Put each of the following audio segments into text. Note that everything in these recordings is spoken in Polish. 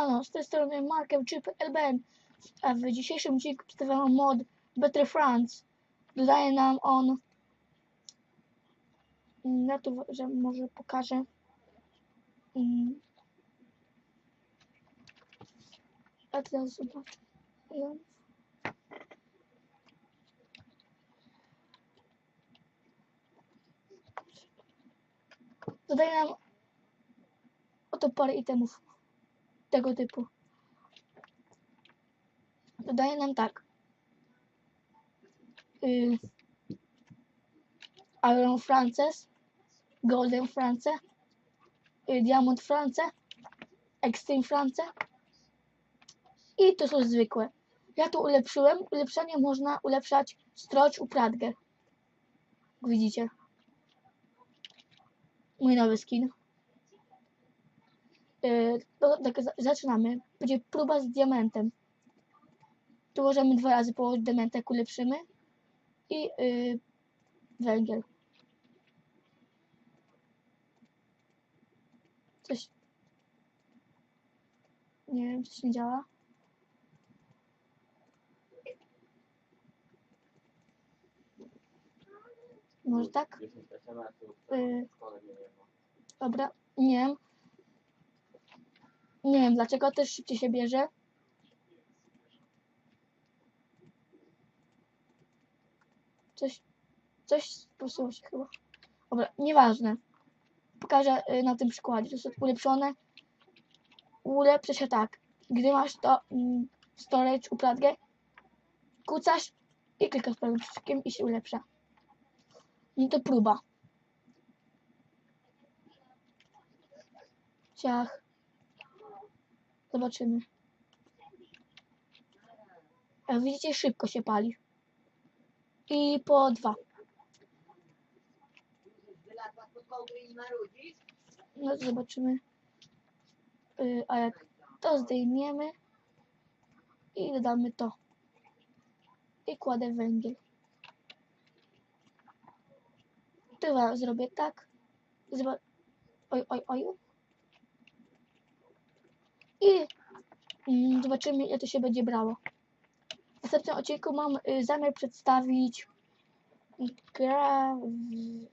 Siemano, z tej strony Markiem Chip LBN, a w dzisiejszym odcinku przedstawiam mod Better France. Dodaje nam on... Mm, Ja tu że może pokażę. Mm. A teraz zobaczę. Dodaje nam oto parę itemów tego typu. Dodaje nam tak. Y, Iron Frances, Golden France, y, Diamond France, Extreme France i to są zwykłe. Ja tu ulepszyłem. Ulepszenie można ulepszać stroć upradgę. Jak widzicie. Mój nowy skin. Yy, to, tak, za- zaczynamy. Będzie próba z diamentem. Tu możemy dwa razy położyć diament, jak ulepszymy. I yy, węgiel. Coś. Nie wiem, coś nie działa. Może tak? 10 SMS-ów Y. w szkole nie wiem. Dobra, nie wiem. Nie wiem dlaczego też szybciej się bierze. Coś, coś popsuło się chyba. Dobra, nieważne. Pokażę y, na tym przykładzie. To jest ulepszone. Ulepsza się tak. Gdy masz to mm, storage upradgę, kucasz i klikasz prawym przyciskiem i się ulepsza. No to próba. Ciach. Zobaczymy. Jak widzicie, szybko się pali. I po dwa. No zobaczymy. Y, a jak to zdejmiemy i dodamy to. I kładę węgiel. Ja zrobię tak. Zoba oj, oj, oj. I zobaczymy, jak to się będzie brało. W następnym odcinku mam y, zamiar przedstawić Gravi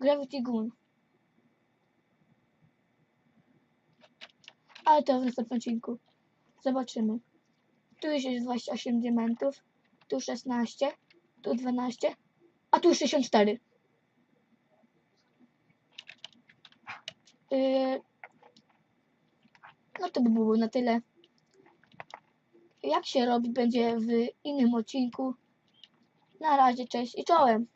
Gravity Gun. Ale to w następnym odcinku. Zobaczymy. Tu już jest 28 diamentów, tu 16, tu 12, a tu 64. Yy, no to by było na tyle. Jak się robi będzie w innym odcinku. Na razie, cześć i czołem.